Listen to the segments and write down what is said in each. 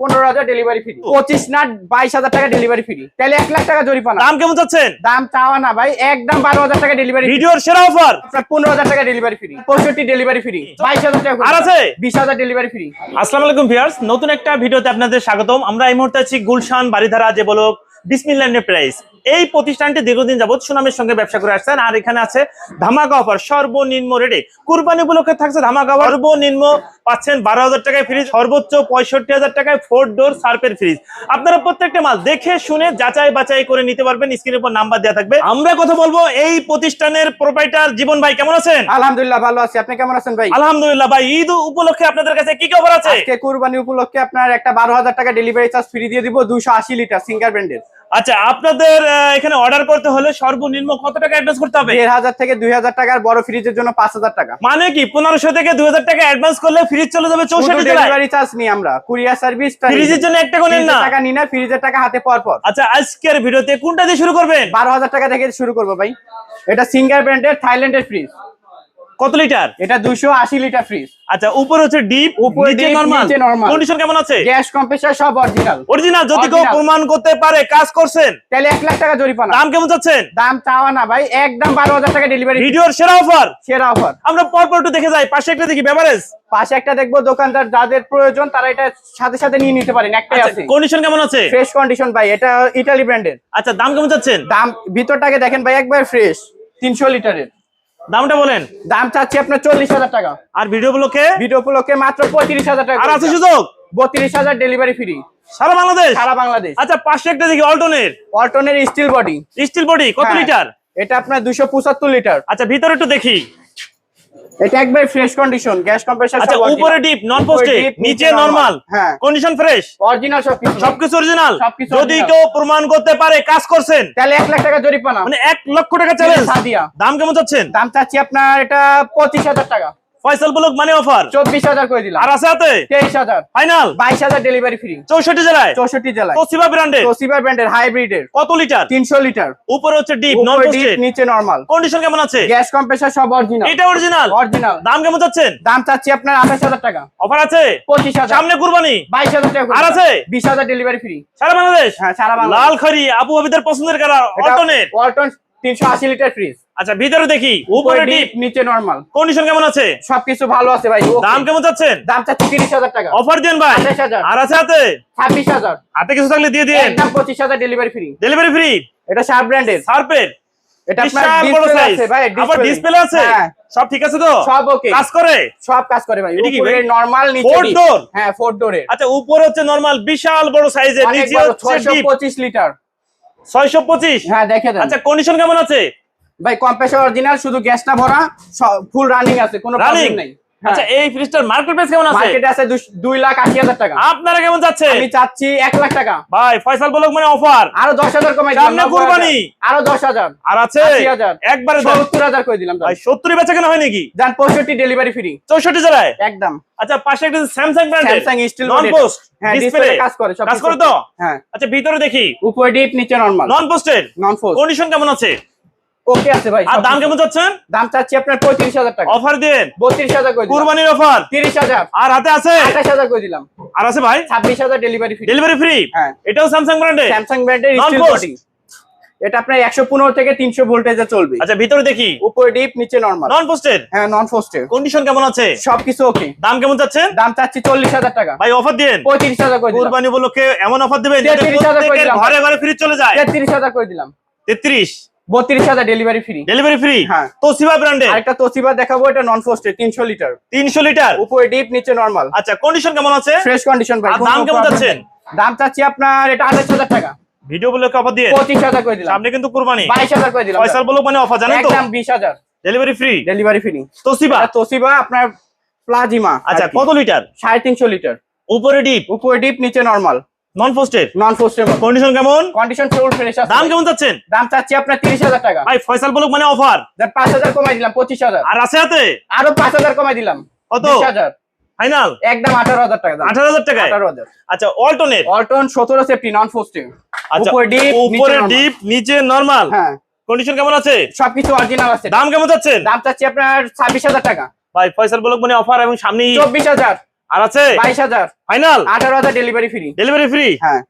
পনেরো হাজার delivery free পঁচিশ না বাইশ হাজার টাকা ডেলিভারি ফ্রি তাহলে এক লাখ টাকা জরিপানা দাম কেমন চাচ্ছেন? দাম চাওয়া না ভাই একদম বারো হাজার টাকা ডেলিভারি ভিডিওর সেরা অফার। আপনার পনেরো হাজার টাকা ডেলিভারি ফ্রি পঁয়ষট্টি ডেলিভারি ফ্রি বাইশ হাজার টাকা আর আছে? বিশ হাজার ডেলিভারি ফ্রি আসসালামু আলাইকুম ভিউয়ার্স নতুন একটা ভিডিওতে আপনাদের স্বাগতম। আমরা এই মুহূর্তে আছি গুলশান বাড়িধারা যে বলো বিসমিল্লাহ প্রাইস এই প্রতিষ্ঠানটি দীর্ঘদিন যাবত সুনামের সঙ্গে ব্যবসা করে আসছেন। আর এখানে আছে ধামাকা অফার সর্বনিম্ন রেটে কুরবানি উপলক্ষে থাকছে ধামাকা অফার। সর্বনিম্ন পাচ্ছেন বারো হাজার টাকায় ফ্রিজ সর্বোচ্চ পঁয়ষট্টি হাজার টাকায় ফোর ডোর সার্পের ফ্রিজ আপনারা প্রত্যেকটা মাল দেখে শুনে যাচাই বাছাই করে নিতে পারবেন। স্ক্রিনের উপর নাম্বার দেওয়া থাকবে। আমরা কথা বলব এই প্রতিষ্ঠানের প্রোপাইটার জীবন ভাই কেমন আছেন? আলহামদুলিল্লাহ ভালো আছি। আপনি কেমন আছেন ভাই? আলহামদুলিল্লাহ ভাই ঈদ উপলক্ষে আপনাদের কাছে কি অফার আছে? কুরবানি উপলক্ষে আপনার একটা বারো হাজার টাকা ডেলিভারি চার্জ ফ্রি দিয়ে দিব দুশো আশি লিটার সিঙ্গার ব্র্যান্ডের আচ্ছা আপনাদের এখানে অর্ডার করতে হলে সর্বনিম্ন কত টাকা অ্যাডভান্স করতে হবে? দেড় হাজার থেকে দুই হাজার টাকার বড় ফ্রিজের জন্য পাঁচ হাজার টাকা। মানে কি পনেরোশো থেকে দুই হাজার টাকা অ্যাডভান্স করলে ফ্রিজ চলে যাবে চৌষট্টি ডেলিভারি চার্জ নিই আমরা কুরিয়ার সার্ভিস ফ্রিজের জন্য একটা কোনেন না? টাকা নিই না ফ্রিজের টাকা হাতে পর পর। আচ্ছা আজকের ভিডিওতে কোনটা দিয়ে শুরু করবেন? বারো হাজার টাকা থেকে শুরু করব ভাই। এটা সিঙ্গার ব্র্যান্ডের থাইল্যান্ডের ফ্রিজ কত লিটার? এটা দুশো আশি লিটার ফ্রিজ আচ্ছা উপরে হচ্ছে ডিপ উপরে নিচে নরমাল কন্ডিশন কেমন আছে? গ্যাস কম্প্রেসার সব অরিজিনাল অরিজিনাল যদি কেউ প্রমাণ করতে পারে কাজ করছেন? তাহলে এক লাখ টাকা জরিপানা দাম কেমন চাচ্ছেন? দাম চাওয়া না ভাই একদম বারো হাজার টাকা ডেলিভারি ভিডিওর সেরা অফার সেরা অফার আমরা পরপর একটু দেখে যাই পাশে একটা দেখি বেভারেজ পাশে একটা দেখব দোকানদার যাদের প্রয়োজন তারা এটা সাথে সাথে নিয়ে নিতে পারেন একটাই আছে। কন্ডিশন কেমন আছে? ফ্রেশ কন্ডিশন ভাই এটা ইটালি ব্র্যান্ডের আচ্ছা দাম কেমন চাচ্ছেন? দাম ভিতরটাকে দেখেন ভাই একবার ফ্রেশ তিনশো লিটারের। দামটা বলেন। দাম চাচ্ছি আপনার চল্লিশ হাজার টাকা। আর ভিডিও ব্লকে ভিডিও ব্লকে মাত্র পঁয়ত্রিশ হাজার টাকা আর আছে সুযোগ? বত্রিশ হাজার ডেলিভারি ফ্রি সারা বাংলাদেশ? সারা বাংলাদেশ। আচ্ছা পাশে একটা দেখি অল্টনের অল্টনের স্টিল বডি স্টিল বডি কত হ্যাঁ। লিটার এটা আপনার দুশো পঁচাত্তর লিটার আচ্ছা ভিতরে একটু দেখি। এটা একবার ফ্রেশ কন্ডিশন গ্যাস কম্প্রেসার আচ্ছা উপরে ডিপ নন পোস্টে নিচে নরমাল হ্যাঁ। কন্ডিশন ফ্রেশ অরিজিনাল সব কিছু সবকিছু। অরিজিনাল সবকিছু যদি। কেউ প্রমাণ করতে পারে কাজ করছেন তাহলে এক লাখ টাকা জরিমানা। মানে এক লক্ষ টাকা চ্যালেঞ্জ দাম কেমন চাচ্ছেন? দাম চাচ্ছি আপনার এটা পঁচিশ হাজার টাকা। ফয়সাল ব্লক মানে অফার চব্বিশ হাজার করে দিলাম। আর আছে হাতে? তেইশ হাজার। ফাইনাল বাইশ হাজার ডেলিভারি ফ্রি চৌষট্টি জেলায়? চৌষট্টি জেলায়। তোসিবা ব্র্যান্ডের তোসিবা ব্র্যান্ডের হাইব্রিডের কত লিটার তিনশো লিটার উপরে হচ্ছে ডিপ নন উপরে পোস্টে deep, নিচে নরমাল কন্ডিশন কেমন আছে? গ্যাস কম্প্রেসার সব অরিজিনাল এটা অরিজিনাল অরিজিনাল দাম কেমন চাচ্ছেন? দাম চাচ্ছি আপনার আঠাশ হাজার টাকা। অফার আছে? পঁচিশ হাজার। সামনে কুরবানি? বাইশ হাজার টাকা আর আছে? বিশ হাজার ডেলিভারি ফ্রি সারা বাংলাদেশ? হ্যাঁ সারা বাংলা লাল খড়ি আবু হাবিদের পছন্দের কালার অল্টনের তিনশো আশি লিটার ফ্রিজ আচ্ছা ভিতরে দেখি। উপরে ডিপ নিচে নরমাল কন্ডিশন কেমন আছে? সবকিছু ভালো আছে ভাই দাম কেমন চাচ্ছেন? দাম চাচ্ছি তিরিশ হাজার টাকা। অফার দেন ভাই। 28,000 আর আছে হাতে? ছাব্বিশ হাজার। হাতে কিছু থাকলে দিয়ে দিন একদম পঁচিশ হাজার ডেলিভারি ফ্রি ডেলিভারি ফ্রি এটা শার্প ব্র্যান্ডের সার্পের এটা আপনার বড় সাইজ ভাই আবার ডিসপ্লে আছে? হ্যাঁ। সব ঠিক আছে তো? সব ওকে কাজ করে? সব কাজ করে ভাই উপরে ভাই? নরমাল নিচে deep। door? হ্যাঁ ফোর ডোরের আচ্ছা উপরে হচ্ছে নরমাল বিশাল বড় সাইজের নিচে হচ্ছে ছয়শো ডিপ পঁচিশ লিটার। 625 হ্যাঁ দেখে দেন। আচ্ছা কন্ডিশন কেমন আছে? ভাই কম্প্রেসর অরিজিনাল শুধু গ্যাসটা ভরা ফুল রানিং আছে কোনো প্রবলেম নেই। আচ্ছা এই ফ্রিজটার মার্কেট প্রাইস কেমন আছে? মার্কেটে আছে লাখ আশি হাজার টাকা। আপনারা কেমন যাচ্ছে? আমি চাচ্ছি এক লাখ টাকা। ভাই ফয়সাল ব্লক মানে অফার আরও দশ হাজার কমাই দিলাম সামনে কুরবানি। আরও দশ হাজার। আর আছে? আশি হাজার। একবারে দেন। সত্তর হাজার করে দিলাম ভাই 70 বেচা কেন হয় নাকি যান পঁয়ষট্টি ডেলিভারি ফ্রি 64 জেলায়? একদম। আচ্ছা পাশে একটা স্যামসাং ব্র্যান্ডের স্যামসাং স্টিল নন পোস্ট হ্যাঁ ডিসপ্লে কাজ করে সব কাজ করে তো? হ্যাঁ। আচ্ছা ভিতরে দেখি। উপরে ডিপ নিচে নরমাল নন পোস্টেড নন ফোর কন্ডিশন কেমন আছে? ওকে আছে ভাই আর দাম কেমন চাচ্ছেন? দাম চাচ্ছি আপনার টাকা। অফার দেন? বত্রিশ হাজার করে কুরবানির অফার? তিরিশ হাজার। আর হাতে আছে? আঠাশ হাজার করে দিলাম। আর আছে ভাই? ছাব্বিশ হাজার ডেলিভারি ফ্রি। Delivery free? হ্যাঁ। এটাও স্যামসাং ব্র্যান্ডের স্যামসাং ব্র্যান্ডের স্টিল বডি এটা আপনার একশো পনেরো থেকে তিনশো ভোল্টেজে চলবে। আচ্ছা ভিতরে দেখি। উপরে ডিপ নিচে নরমাল নন পোস্টেড হ্যাঁ নন কন্ডিশন কেমন আছে? সবকিছু ওকে দাম কেমন চাচ্ছেন? দাম চাচ্ছি চল্লিশ হাজার টাকা। ভাই অফার দেন? পঁয়ত্রিশ হাজার করে দিলাম। কুরবানি উপলক্ষে এমন অফার দিবেন 33,000 করে দিলাম। ঘরে ঘরে ফ্রিজ চলে যায়। তেত্রিশ হাজার করে দিলাম। 33 বত্রিশ হাজার ডেলিভারি ফ্রি ডেলিভারি ফ্রি হ্যাঁ। তোসিবা ব্র্যান্ডের আরেকটা তোসিবা দেখাবো এটা নন ফোস্টের তিনশো লিটার 300 লিটার উপরে ডিপ নিচে নরমাল আচ্ছা কন্ডিশন কেমন আছে? ফ্রেশ কন্ডিশন ভাই দাম কেমন problem দাম চাচ্ছি আপনার এটা আঠাশ হাজার টাকা। ভিডিও অফার দিয়ে? পঁচিশ হাজার করে দিলাম। সামনে কিন্তু কুরবানি। করে দিলাম। ফয়সাল মানে অফার জানেন তো? একদম বিশ হাজার। Delivery free delivery free Toshiba? Toshiba আপনার প্লাজিমা আচ্ছা কত লিটার সাড়ে তিনশো লিটার উপরে ডিপ উপরে ডিপ নিচে normal non frosted non condition কেমন? কন্ডিশন ফুল ফ্রেশ আছে দাম কেমন চাচ্ছেন? দাম চাচ্ছি আপনার তিরিশ হাজার টাকা। ভাই ফয়সাল বলক মানে অফার দেন পাঁচ হাজার কমাই দিলাম পঁচিশ হাজার। আর আছে হাতে? আরও পাঁচ হাজার কমাই দিলাম কত? বিশ হাজার। ফাইনাল একদম আঠারো হাজার টাকা আঠারো হাজার টাকায়? আঠারো হাজার। আচ্ছা অল্টনের অল্টন সতেরো সেফটি নন ফোস্টিং আচ্ছা উপরে ডিপ উপরে ডিপ নিচে নরমাল হ্যাঁ। কন্ডিশন কেমন আছে? সবকিছু অরিজিনাল আছে। দাম কেমন চাচ্ছেন? দাম চাচ্ছি আপনার ছাব্বিশ হাজার টাকা। ভাই ফয়সাল বলক মানে অফার এবং সামনে চব্বিশ হাজার। আর আছে? বাইশ হাজার। ফাইনাল আঠারো হাজার ডেলিভারি ফ্রি ডেলিভারি ফ্রি হ্যাঁ।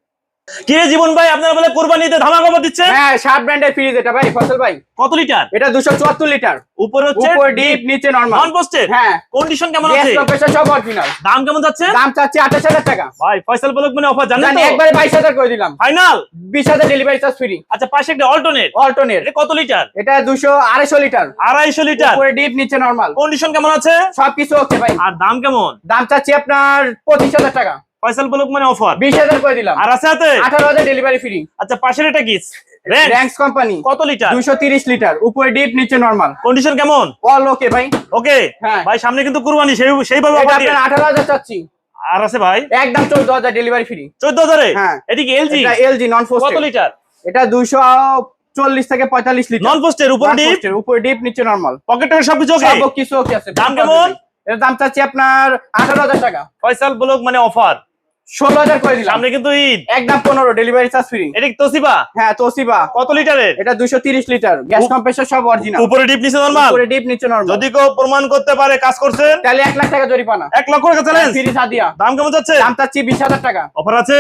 কি রে জীবন ভাই? আপনারা বলে কোরবানিতে ধামাকা দিচ্ছে হ্যাঁ ষাট ব্র্যান্ডের ফ্রিজ এটা ভাই ফসল ভাই। কত লিটার? এটা দুশো চুয়াত্তর লিটার। উপরে হচ্ছে উপর ডিপ নিচে নরমাল নন পোস্টেড হ্যাঁ। কন্ডিশন কেমন গ্যাস আছে? কম্প্রেসার সব অরিজিনাল দাম কেমন যাচ্ছে? দাম চাচ্ছি আঠাশ হাজার টাকা। ভাই ফয়সাল বলক মানে অফার জানেন জানি তো? একবারে বাইশ হাজার করে দিলাম। ফাইনাল বিশ হাজার ডেলিভারি চার্জ ফ্রি আচ্ছা পাশে একটা অল্টারনেট অল্টনের এটা কত লিটার? এটা দুশো আড়াইশো লিটার। আড়াইশো লিটার। উপরে ডিপ নিচে নরমাল কন্ডিশন কেমন আছে? সবকিছু ওকে ভাই। আর দাম কেমন? দাম চাচ্ছি আপনার পঁচিশ হাজার টাকা। ফয়সাল বলক মানে অফার। বিশ হাজার করে দিলাম। আর আছে হাতে? আঠারো হাজার ডেলিভারি ফ্রি আচ্ছা পাশের এটা কি? র্যাঙ্ক র্যাঙ্কস কোম্পানি কত লিটার দুশো তিরিশ লিটার উপরে ডিপ নিচে নরমাল কন্ডিশন কেমন? অল ওকে ভাই। ওকে হ্যাঁ। ভাই সামনে কিন্তু কুরবানি সেই সেইভাবে এটা আপনার আঠারো হাজার চাচ্ছি। আর আছে ভাই? একদম চোদ্দ হাজার ডেলিভারি ফ্রি চোদ্দ হাজারে? হ্যাঁ। এদিকে এলজি এটা এলজি নন কত লিটার এটা দুশো চল্লিশ থেকে পঁয়তাল্লিশ লিটার নন পোস্টের উপরে ডিপ উপরে ডিপ নিচে নরমাল পকেটের সবকিছু ওকে সব কিছু ওকে আছে। দাম কেমন? এর দাম চাচ্ছি আপনার আঠারো হাজার টাকা। ফয়সাল বলক মানে অফার। ষোলো হাজার করে দিলাম। সামনে কিন্তু ঈদ। একদম পনেরো ডেলিভারি চার্জ ফ্রি এটা তোসিবা? হ্যাঁ তোসিবা। কত লিটারের? এটা দুশো তিরিশ লিটার। গ্যাস কম্প্রেসার সব অরিজিনাল উপরে ডিপ নিচে নরমাল উপরে ডিপ নিচে নরমাল যদি কেউ প্রমাণ করতে পারে কাজ করছেন? তাহলে এক লাখ টাকা জরিপানা এক চ্যালেঞ্জ ফ্রি সাদিয়া। দাম কেমন যাচ্ছে? দাম চাচ্ছি বিশ হাজার টাকা। অফার আছে?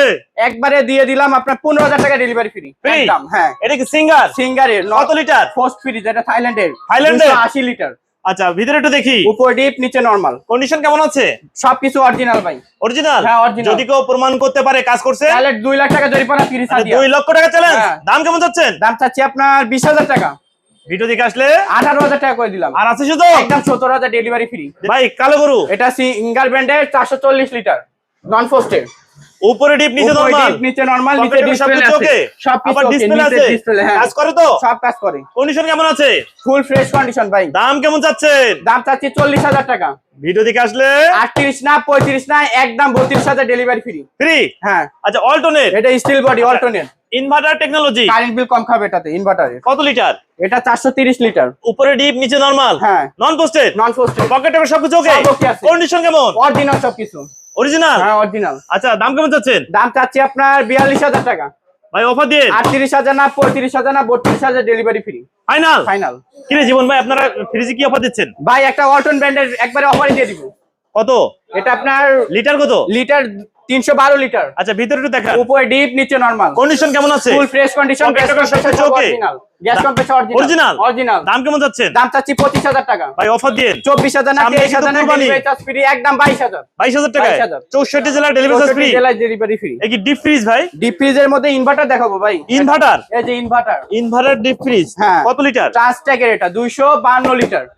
একবারে দিয়ে দিলাম আপনার পনেরো হাজার টাকা ডেলিভারি ফ্রি? একদম হ্যাঁ। এটা কি সিঙ্গার সিঙ্গারের কত লিটার? পোস্ট ফ্রি যেটা থাইল্যান্ডের থাইল্যান্ডের? আশি লিটার। আচ্ছা ভিতরে একটু দেখি। উপর ডিপ নিচে নরমাল কন্ডিশন কেমন আছে? সবকিছু অরিজিনাল ভাই। অরিজিনাল হ্যাঁ, original। যদি কেউ প্রমাণ করতে পারে কাজ করছে? তাহলে দুই লাখ টাকা জরিপানা ফ্রি সাদিয়া দুই লক্ষ টাকা চ্যালেঞ্জ। দাম কেমন যাচ্ছেন দাম চাচ্ছি আপনার বিশ হাজার টাকা। ভিডিও দেখে আসলে? আঠারো হাজার টাকা করে দিলাম। আর আছে শুধু? একদম সত্তর হাজার ডেলিভারি ফ্রি ভাই কালো গরু? এটা সিঙ্গার ব্র্যান্ডের চারশো চল্লিশ লিটার। নন পোস্টেড উপরে ডিপ নিচে নরমাল নিচে নরমাল নিচে ডিসপ্লে আছে। ওকে সবকিছু আবার ডিসপ্লে আছে? হ্যাঁ। কাজ করে তো। সব কাজ করে। কন্ডিশন কেমন আছে? ফুল ফ্রেশ কন্ডিশন ভাই। দাম কেমন যাচ্ছেন দাম চাচ্ছি চল্লিশ হাজার টাকা। ভিডিও দেখে আসলে? আটত্রিশ না পঁয়ত্রিশ না একদম বত্রিশ হাজার ডেলিভারি ফ্রি ফ্রি হ্যাঁ। আচ্ছা অল্টনেট এটা স্টিল বডি অল্টনেট ইনভার্টার টেকনোলজি কারেন্ট বিল কম খাবে এটাতে ইনভার্টারের কত লিটার এটা চারশো তিরিশ লিটার উপরে ডিপ নিচে নরমাল হ্যাঁ। নন পোস্টেড নন পোস্টেড পকেটে সবকিছু ওকে সব okay আছে। কন্ডিশন কেমন? অরিজিনাল সবকিছু। অরিজিনাল হ্যাঁ অরিজিনাল আচ্ছা দাম কেমন যাচ্ছেন দাম চাচ্ছি আপনার বিয়াল্লিশ হাজার টাকা। ভাই অফার দিয়ে? আটত্রিশ হাজার না পঁয়ত্রিশ হাজার না বত্রিশ হাজার ডেলিভারি ফ্রি ফাইনাল ফাইনাল কি রে জীবন ভাই আপনারা ফ্রিজে কি অফার দিচ্ছেন? ভাই একটা ওয়ালটন ব্র্যান্ডের একবারে অফারই দিয়ে দিব। কত? এটা আপনার লিটার কত? লিটার তিনশো বারো লিটার আচ্ছা ভিতরে একটু দেখান। উপরে ডিপ নিচে নরমাল কন্ডিশন কেমন আছে? Full fresh condition Pocket gas টাকা গ্যাস কম্প্রেসার অরিজিনাল অরিজিনাল দাম কেমন যাচ্ছেন? দাম চাচ্ছি পঁচিশ হাজার টাকা। ভাই অফার দিয়ে। না না ডেলিভারি চার্জ ফ্রি একদম বাইশ হাজার। টাকায়? 22,000 চৌষট্টি জেলার ডেলিভারি ফ্রি জেলায় ডেলিভারি ফ্রি এই কি ডিপ ফ্রিজ ভাই? ডিপ ফ্রিজের মধ্যে ইনভার্টার দেখাবো ভাই। ইনভার্টার এই যে ইনভার্টার ইনভার্টার ডিপ ফ্রিজ হ্যাঁ। কত লিটার এটা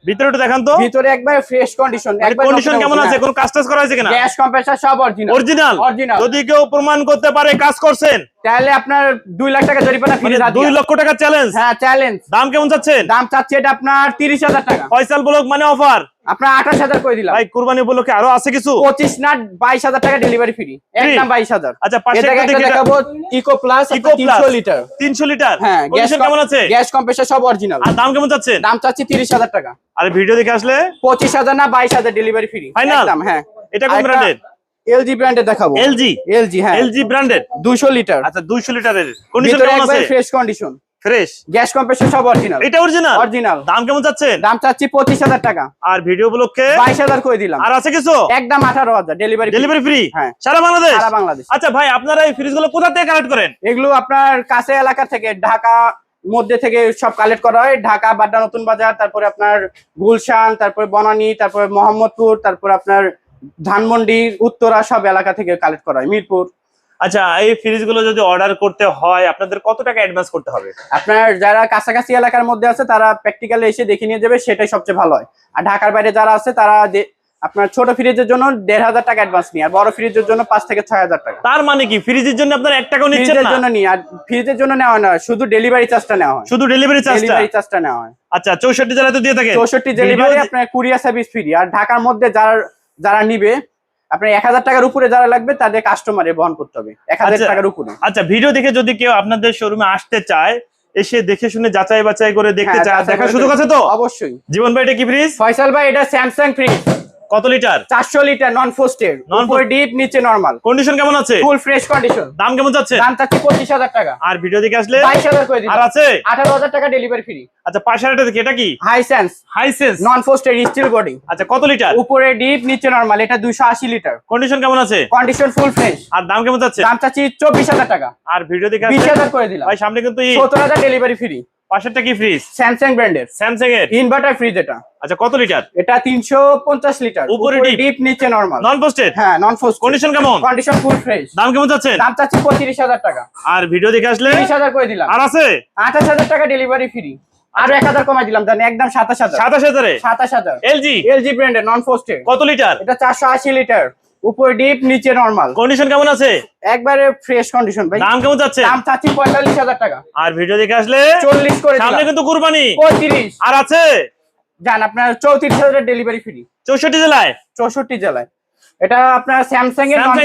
লিটার দেখান তো। ভিতরে একবার ফ্রেশ কন্ডিশন কন্ডিশন কেমন আছে? কোনো কাজ টাজ করা হয়েছে কিনা? গ্যাস কম্প্রেসার সব অরিজিনাল অরিজিনাল যদি কেউ প্রমাণ করতে পারে কাজ করছেন? তাহলে আপনার দুই লাখ টাকা জরিমানা ফ্রি মানে দুই লক্ষ টাকা চ্যালেঞ্জ হ্যাঁ চ্যালেঞ্জ দাম কেমন চাচ্ছেন? দাম চাচ্ছে এটা আপনার তিরিশ হাজার টাকা। ফয়সাল ব্লক মানে অফার আপনার আঠাশ হাজার করে দিলাম। ভাই কুরবানি উপলক্ষে আরও আছে কিছু? পঁচিশ না বাইশ হাজার টাকা ডেলিভারি ফ্রি একদম বাইশ হাজার। আচ্ছা দেখাবো ইকো প্লাস ইকো তিনশো লিটার তিনশো লিটার হ্যাঁ গ্যাস কেমন আছে? গ্যাস কম্প্রেসার সব অরিজিনাল আর দাম কেমন চাচ্ছেন? দাম চাচ্ছি তিরিশ হাজার টাকা। আর ভিডিও দেখে আসলে? পঁচিশ হাজার না বাইশ হাজার ডেলিভারি ফ্রি? একদম হ্যাঁ। এটা কোন ব্র্যান্ডের এলজি ব্র্যান্ডের দেখাবো। এলজি এলজি হ্যাঁ। এলজি ব্র্যান্ডেড দুশো লিটার আচ্ছা দুইশো লিটারের কন্ডিশন কেমন আছে? Fresh condition fresh gas compressor সব অরিজিনাল এটা অরিজিনাল অরিজিনাল দাম কেমন চাচ্ছেন? দাম চাচ্ছি পঁচিশ হাজার টাকা। আর ভিডিও উপলক্ষে? বাইশ হাজার করে দিলাম। আর আছে কিছু? একদম আঠারো হাজার। ডেলিভারি ডেলিভারি ফ্রি হ্যাঁ। সারা বাংলাদেশ? সারা বাংলাদেশ। আচ্ছা ভাই আপনারা এই ফ্রিজগুলো কোথা থেকে কালেক্ট করেন? এগুলো আপনার কাছে এলাকা থেকে ঢাকা মধ্যে থেকে সব কালেক্ট করা হয়। ঢাকা বাড্ডা নতুন বাজার তারপরে আপনার গুলশান তারপরে বনানী তারপরে মোহাম্মদপুর তারপরে আপনার ধানমন্ডি উত্তরা সব এলাকা থেকে কালেক্ট করা হয় মিরপুর। আচ্ছা এই ফ্রিজগুলো যদি অর্ডার করতে হয় আপনাদের কত টাকা অ্যাডভান্স করতে হবে? আপনার যারা কাছাকাছি এলাকার মধ্যে আছে তারা প্র্যাকটিক্যালি এসে দেখে নিয়ে যাবে সেটাই সবচেয়ে ভালো হয়। আর ঢাকার বাইরে যারা আছে তারা আপনার ছোট ফ্রিজের জন্য দেড় হাজার টাকা অ্যাডভান্স নিয়ে আর বড় ফ্রিজের জন্য পাঁচ থেকে ছয় হাজার টাকা। তার মানে কি? ফ্রিজের জন্য আপনার এক টাকাও নিচ্ছেন না? জন্য নিয়ে আর ফ্রিজের জন্য নেওয়া হয় না শুধু ডেলিভারি চার্জটা নেওয়া হয়। শুধু ডেলিভারি চার্জটা ডেলিভারি চার্জটা নেওয়া হয়। আচ্ছা চৌষট্টি জেলাতে দিয়ে থাকে চৌষট্টি ডেলিভারি আপনার কুরিয়ার সার্ভিস ফ্রি আর ঢাকার মধ্যে যারা যারা নিবে আপনার এক হাজার টাকার উপরে যারা লাগবে তাদের কাস্টমারে বহন করতে হবে। এক হাজার আচ্ছা। টাকার উপরে। আচ্ছা ভিডিও দেখে যদি কেউ আপনাদের শোরুমে আসতে চায় এসে দেখে শুনে যাচাই বাছাই করে দেখতে হ্যাঁ, চায় দেখার কাছে সুযোগ আছে তো? অবশ্যই। জীবন ভাই এটা কি ফ্রিজ ফয়সাল ভাই এটা স্যামসাং ফ্রিজ কত লিটার? চারশো লিটার নন Non উপরে ডিপ নিচে নরমাল কন্ডিশন কেমন আছে? ফুল ফ্রেশ কন্ডিশন দাম কেমন যাচ্ছে? দাম পঁচিশ হাজার টাকা। আর ভিডিও দেখে আসলে বাইশ হাজার করে আর আছে? আঠারো হাজার টাকা ডেলিভারি ফ্রি আচ্ছা পাশে আরেকটা দেখি এটা কি? হাই সেন্স হাইসেন্স নন ফোস্টের স্টিল বডি আচ্ছা কত লিটার? উপরে ডিপ নিচে নরমাল এটা দুইশো আশি লিটার। কন্ডিশন কেমন আছে? কন্ডিশন ফুল ফ্রেশ আর দাম কেমন যাচ্ছে? দাম চব্বিশ হাজার টাকা। আর ভিডিও দেখে বিশ আসলে হাজার করে দিলাম। ভাই সামনে কিন্তু এই সত্তর হাজার ডেলিভারি ফ্রি পাশেরটা কি ফ্রিজ স্যামসাং ব্র্যান্ডের স্যামসাং এর? ইনভার্টার ফ্রিজ এটা। আচ্ছা কত লিটার এটা তিনশো পঞ্চাশ লিটার উপরে। ডিপ নিচে নরমাল নন পোস্টেড হ্যাঁ নন ফোস্ট কন্ডিশন কেমন? কন্ডিশন ফুল ফ্রেশ দাম কেমন যাচ্ছে দাম পঁয়ত্রিশ হাজার টাকা। আর ভিডিও দেখে আসলে? তিরিশ হাজার করে দিলাম। আর আছে? আঠাশ হাজার টাকা ডেলিভারি ফ্রি আরও এক হাজার কমাই দিলাম জানি একদম সাতাশ হাজার। সাতাশ হাজারে? সাতাশ হাজার। এলজি এলজি ব্র্যান্ডের নন ফোস্টের কত লিটার এটা চারশো আশি লিটার উপরে ডিপ নিচে নরমাল কন্ডিশন কেমন আছে? একবারে ফ্রেশ কন্ডিশন ভাই। দাম কেমন যাচ্ছে? দাম চাচ্ছি পঁয়তাল্লিশ হাজার টাকা। আর ভিডিও দেখে আসলে চল্লিশ করে সামনে কিন্তু কুরবানি। পঁয়ত্রিশ। আর আছে? যান আপনার চৌত্রিশ হাজার ডেলিভারি ফ্রি চৌষট্টি জেলায়? চৌষট্টি জেলায়। এটা আপনার স্যামসাং এর নন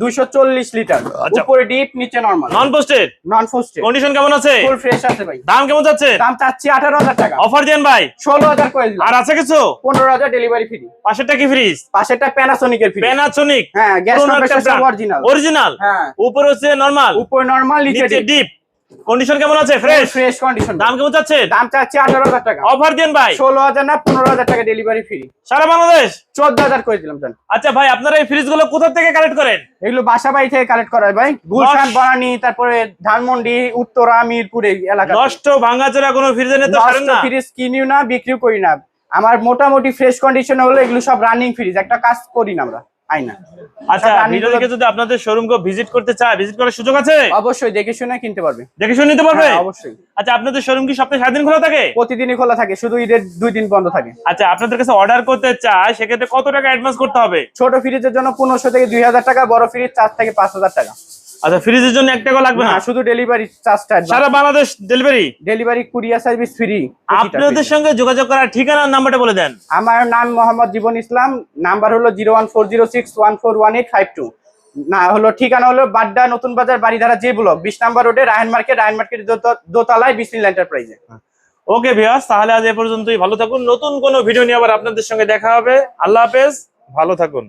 দুইশো চল্লিশ লিটার। উপরে ডিপ নিচে নরমাল নন পোস্টেড নন ফোস্টের কন্ডিশন কেমন আছে? ফুল ফ্রেশ আছে ভাই। দাম কেমন যাচ্ছে? দাম চাচ্ছি আঠারো হাজার টাকা। অফার দেন ভাই। ষোলো হাজার করে আর আছে কিছু? পনেরো হাজার ডেলিভারি ফ্রি পাশেরটা কি ফ্রিজ পাশেরটা প্যানাসোনিক এর ফ্রি প্যানাসোনিক হ্যাঁ গ্যাস কম্প্রেসার অরিজিনাল অরিজিনাল হ্যাঁ। উপরে হচ্ছে নরমাল উপরে নরমাল নিচে ডিপ কন্ডিশন কেমন আছে? ফ্রেশ ফ্রেশ কন্ডিশন দাম কেমন যাচ্ছে দাম চাচ্ছি আঠারো হাজার টাকা। অফার দেন ভাই। ষোলো হাজার না পনেরো হাজার টাকা ডেলিভারি ফ্রি সারা বাংলাদেশ? চোদ্দ হাজার করে দিলাম জান আচ্ছা ভাই আপনারা এই ফ্রিজগুলো কোথা থেকে কালেক্ট করেন? এগুলো বাসা বাড়ি থেকে কালেক্ট করা হয় ভাই। গুলশান বনানী তারপরে ধানমন্ডি উত্তরা মিরপুর এই এলাকা। নষ্ট ভাঙাচোরা কোনো ফ্রিজ এনে তো ছাড়েন না? ফ্রিজ কিনিও না বিক্রিও করি না। আমার মোটামুটি ফ্রেশ কন্ডিশন হলো এগুলো সব রানিং ফ্রিজ একটা কাজ করি না আমরা। আচ্ছা যদি আপনাদের শোরুম কো ভিজিট করতে চায় ভিজিট করার সুযোগ আছে? অবশ্যই দেখে শুনে কিনতে পারবে। দেখে শুনে নিতে পারবে? হ্যাঁ, অবশ্যই। আচ্ছা আপনাদের শোরুম কি সপ্তাহে সাত দিন খোলা থাকে? প্রতিদিনই খোলা থাকে শুধু ঈদের দুই দিন বন্ধ থাকে। আচ্ছা আপনাদের কাছে অর্ডার করতে চায় সেক্ষেত্রে কত টাকা অ্যাডভান্স করতে হবে? ছোট ফ্রিজের জন্য পনেরোশো থেকে দুই হাজার টাকা বড় ফ্রিজ চার থেকে পাঁচ হাজার টাকা। আচ্ছা ফ্রিজের জন্য এক টাকা লাগবে না? শুধু ডেলিভারি চার্জটা সারা Bangladesh delivery delivery courier service free আপনাদের সঙ্গে যোগাযোগ করার ঠিকানা নাম্বারটা বলে দেন। আমার নাম মোহাম্মদ জীবন ইসলাম নাম্বার হলো zero one four zero six one four one eight five two. না হলো ঠিকানা হলো বাড্ডা নতুন বাজার বাড়িধারা যে ব্লক বিশ নাম্বার রোডে রায়ন মার্কেট রায়ন মার্কেট দোতলায় বিসমিল এন্টারপ্রাইজে ওকে ভিউয়ার্স তাহলে আজ এ পর্যন্তই। ভালো থাকুন। নতুন কোনো ভিডিও নিয়ে আবার আপনাদের সঙ্গে দেখা হবে। আল্লাহ হাফেজ। ভালো থাকুন।